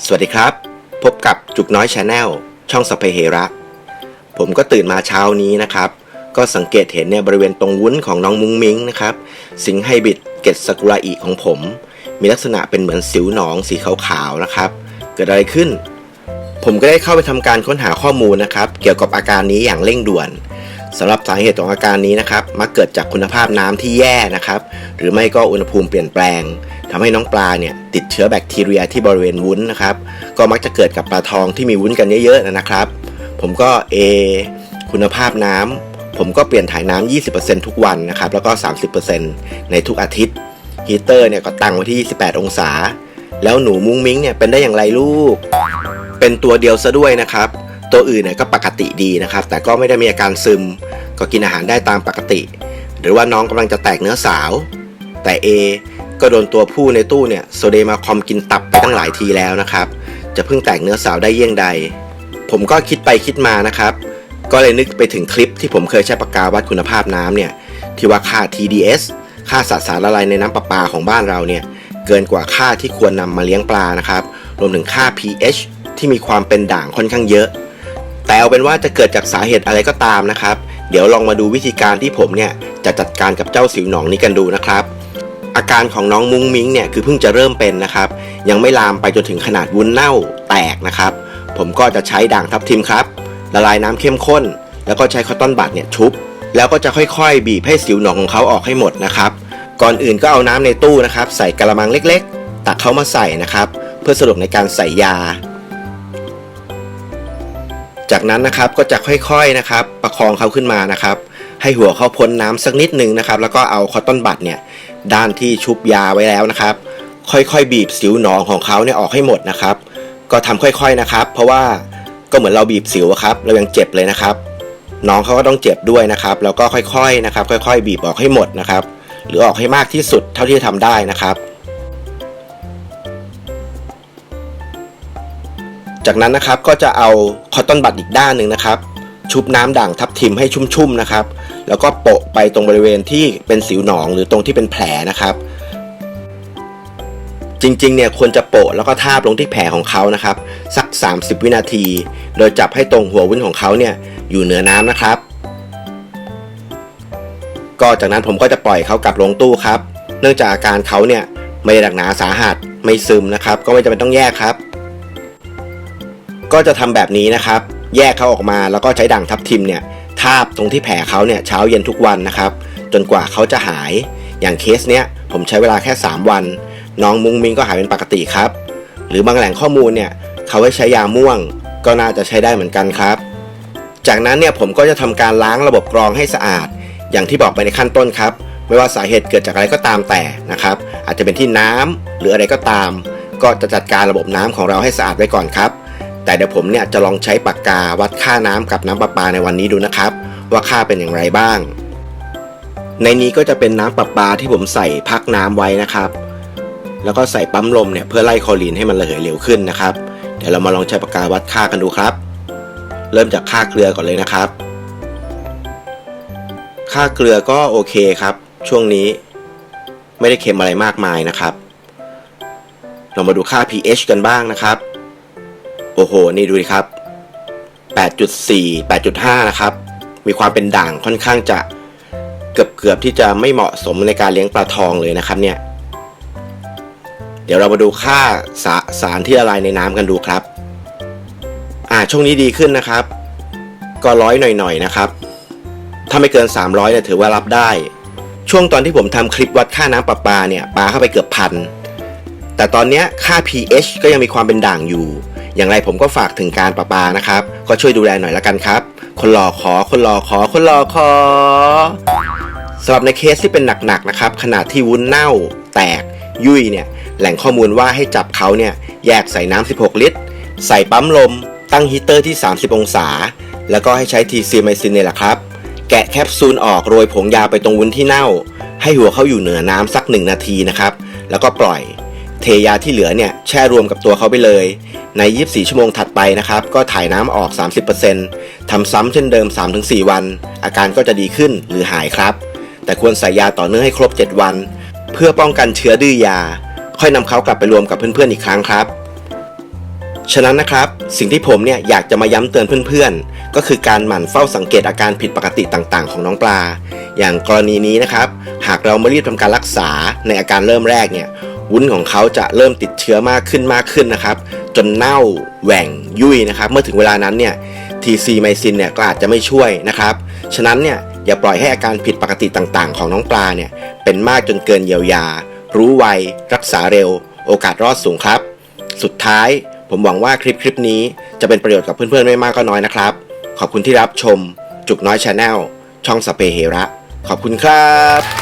สวัสดีครับ พบกับจุกน้อยชาแนลช่องสเปเฮระผมก็ตื่นมาเช้านี้นะครับ ก็สังเกตเห็นเนี่ยบริเวณตรงวุ้นของน้องมุ้งมิ้งนะครับ สิงไฮบิดเกตสกุระอิของผม มีลักษณะเป็นเหมือนสิวหนองสีขาวๆนะครับ เกิดอะไรขึ้น ผมก็ได้เข้าไปทำการค้นหาข้อมูลนะครับ เกี่ยวกับอาการนี้อย่างเร่งด่วน สำหรับสาเหตุของอาการนี้นะครับมักเกิดจากคุณภาพน้ำที่แย่นะครับ หรือไม่ก็อุณหภูมิเปลี่ยนแปลงทำให้น้องปลาเนี่ยติดเชื้อแบคทีเรียที่บริเวณวุ้นนะครับ ก็มักจะเกิดกับปลาทองที่มีวุ้นกันเยอะๆนะครับ ผมก็เอคุณภาพน้ำผมก็เปลี่ยนถ่ายน้ำ20%ทุกวันนะครับ แล้วก็ 30%ในทุกอาทิตย์ฮีเตอร์เนี่ยก็ตั้งไว้ที่ 28 องศา แล้วหนูมุ้งมิ้งเนี่ยเป็นได้อย่างไรลูก เป็นตัวเดียวซะด้วยนะครับ ตัวอื่นเนี่ยก็ปกติดีนะครับ แต่ก็ไม่ได้มีอาการซึม ก็กินอาหารได้ตามปกติ หรือว่าน้องกำลังจะแตกเนื้อสาว แต่ A ก็โดนตัวผู้ในตู้เนี่ยโซเดมาคอมกินตับไปตั้งหลายทีแล้วนะครับ จะเพิ่งแตกเนื้อสาวได้เยี่ยงใด ผมก็คิดไปคิดมานะครับ ก็เลยนึกไปถึงคลิปที่ผมเคยใช้ปากกาวัดคุณภาพน้ำเนี่ยที่ว่าค่า TDS ค่าสสารละลายในน้ำประปาของบ้านเราเนี่ยเกินกว่าค่าที่ควรนำมาเลี้ยงปลานะครับ รวมถึงค่า pH ที่มีความเป็นด่างค่อนข้างเยอะ แต่เอาเป็นว่าจะเกิดจากสาเหตุอะไรก็ตามนะครับ เดี๋ยวลองมาดูวิธีการที่ผมเนี่ยจะจัดการกับเจ้าสิวหนองนี้กันดูนะครับ อาการของน้องมุ้งมิ้งเนี่ยคือเพิ่งจะเริ่มเป็นนะครับ ยังไม่ลามไปจนถึงขนาดวุ้นเน่าแตกนะครับ ผมก็จะใช้ด่างทับทิมครับ ละลายน้ำเข้มข้น แล้วก็ใช้คอตตอนบัดเนี่ยชุบ แล้วก็จะค่อยๆ บีบให้สิวหนองของเขาออกให้หมดนะครับ ก่อนอื่นก็เอาน้ำในตู้นะครับ ใส่กระมังเล็ก ๆ ตักเข้ามาใส่นะครับ เพื่อสะดวกในการใส่ยา จากนั้นนะครับก็จะค่อยๆนะครับประคองเขาขึ้นมานะครับ ให้หัวเขาพ้นน้ำสักนิดหนึ่งนะครับ แล้วก็เอาคอตตอนบัดเนี่ยด้านที่ชุบยาไว้แล้วนะครับ ค่อยๆ บีบสิวหนองของเขาเนี่ยออกให้หมดนะครับ ก็ทำค่อยๆนะครับ เพราะว่าก็เหมือนเราบีบสิวครับ เรายังเจ็บเลยนะครับ น้องเขาก็ต้องเจ็บด้วยนะครับ แล้วก็ค่อยๆนะครับ ค่อย ๆ บีบออกให้หมดนะครับ หรือออกให้มากที่สุดเท่าที่จะทำได้นะครับ จากนั้นนะครับก็จะเอาคอตตอนบัดอีกด้านหนึ่งนะครับ ชุบน้ำด่างทับทิมให้ชุ่มๆนะครับ แล้วก็โปะไปตรงบริเวณที่เป็นสิวหนองหรือตรงที่เป็นแผลนะครับจริงๆ เนี่ยควรจะโปะแล้วก็ทาบลงที่แผลของเขานะครับ สัก 30 วินาที โดยจับให้ตรงหัววุ้นของเขาเนี่ยอยู่เหนือน้ำนะครับ ก็จากนั้นผมก็จะปล่อยเขากลับลงตู้ครับ เนื่องจากอาการเขาเนี่ยไม่ได้หนักหนาสาหัสไม่ซึมนะครับ ก็ไม่จำเป็นต้องแยกครับ ก็จะทำแบบนี้นะครับ แยกเขาออกมาแล้วก็ใช้ด่างทับทิมเนี่ยทาบตรงที่แผลเขาเนี่ยเช้าเย็นทุกวันนะครับ จนกว่าเขาจะหาย อย่างเคสเนี้ยผมใช้เวลาแค่ 3 วัน น้องมุงมิงก็หายเป็นปกติครับ หรือบางแหล่งข้อมูลเนี่ยเขาให้ใช้ยาม่วง ก็น่าจะใช้ได้เหมือนกันครับ จากนั้นเนี่ยผมก็จะทำการล้างระบบกรองให้สะอาด อย่างที่บอกไปในขั้นต้นครับ ไม่ว่าสาเหตุเกิดจากอะไรก็ตามแต่นะครับ อาจจะเป็นที่น้ำหรืออะไรก็ตาม ก็จะจัดการระบบน้ำของเราให้สะอาดไว้ก่อนครับ แต่เดี๋ยวผมเนี่ยจะลองใช้ปากกาวัดค่าน้ำกับน้ำประปาในวันนี้ดูนะครับ ว่าค่าเป็นอย่างไรบ้าง ในนี้ก็จะเป็นน้ำประปาที่ผมใส่พักน้ำไว้นะครับ แล้วก็ใส่ปั๊มลมเนี่ยเพื่อไล่คลอรีนให้มันระเหยเร็วขึ้นนะครับ เดี๋ยวเรามาลองใช้ปากกาวัดค่ากันดูครับ เริ่มจากค่าเกลือก่อนเลยนะครับ ค่าเกลือก็โอเคครับ ช่วงนี้ ไม่ได้เค็มอะไรมากมายนะครับ เรามาดูค่า pH กันบ้างนะครับ โอ้โห นี่ดูดิครับ 8.4 8.5 นะครับ มีความเป็นด่างค่อนข้างจะเกือบเกือบที่จะไม่เหมาะสมในการเลี้ยงปลาทองเลยนะครับเนี่ย เดี๋ยวเรามาดูค่าสาสารที่ละลายในน้ำกันดูครับ อ่า ช่วงนี้ดีขึ้นนะครับ ก็ร้อยหน่อยๆนะครับ ถ้าไม่เกิน 300เนี่ยถือว่ารับได้ ช่วงตอนที่ผมทำคลิปวัดค่าน้ำประปาเนี่ยปลาเข้าไปเกือบพัน แต่ตอนนี้ค่า pH ก็ยังมีความเป็นด่างอยู่ อย่างไรผมก็ฝากถึงการประปานะครับ ก็ช่วยดูแลหน่อยละกันครับ คนรอขอ คนรอขอ คนรอขอสำหรับในเคสที่เป็นหนักๆนะครับ ขนาดที่วุ้นเน่า แตก ยุ่ยเนี่ย แหล่งข้อมูลว่าให้จับเขาเนี่ยแยกใส่น้ำ 16 ลิตร ใส่ปั๊มลม ตั้งฮีเตอร์ที่ 30 องศา แล้วก็ให้ใช้ทีซีไมซินเนี่ยแหละครับ แกะแคปซูลออกโรยผงยาไปตรงวุ้นที่เน่า ให้หัวเขาอยู่เหนือน้ำสักหนึ่งนาทีนะครับ แล้วก็ปล่อย เทยาที่เหลือเนี่ยแช่รวมกับตัวเขาไปเลย ใน 24 ชั่วโมงถัดไปนะครับก็ถ่ายน้ำออก 30%ทำซ้ำเช่นเดิม 3-4 วัน อาการก็จะดีขึ้นหรือหายครับ แต่ควรใส่ยาต่อเนื่องให้ครบ 7 วัน เพื่อป้องกันเชื้อดื้อยา ค่อยนำเขากลับไปรวมกับเพื่อนๆอีกครั้งครับฉะนั้นนะครับสิ่งที่ผมเนี่ยอยากจะมาย้ำเตือนเพื่อนๆ ก็คือการหมั่นเฝ้าสังเกตอาการผิดปกติต่างๆ ของน้องปลา อย่างกรณีนี้นะครับ หากเราไม่รีบทำการรักษาในอาการเริ่มแรกเนี่ย วุ้นของเขาจะเริ่มติดเชื้อมากขึ้นมากขึ้นนะครับ จนเน่าแหว่งยุ่ยนะครับ เมื่อถึงเวลานั้นเนี่ย TC ไมซินเนี่ยก็อาจจะไม่ช่วยนะครับ ฉะนั้นเนี่ยอย่าปล่อยให้อาการผิดปกติต่างๆ ของน้องปลาเนี่ยเป็นมากจนเกินเยียวยา รู้ไว รักษาเร็ว โอกาสรอดสูงครับ สุดท้ายผมหวังว่าคลิปคลิปนี้จะเป็นประโยชน์กับเพื่อนๆ ไม่มากก็น้อยนะครับ ขอบคุณที่รับชม จุกน้อยชาแนลช่องสเปเฮระ ขอบคุณครับ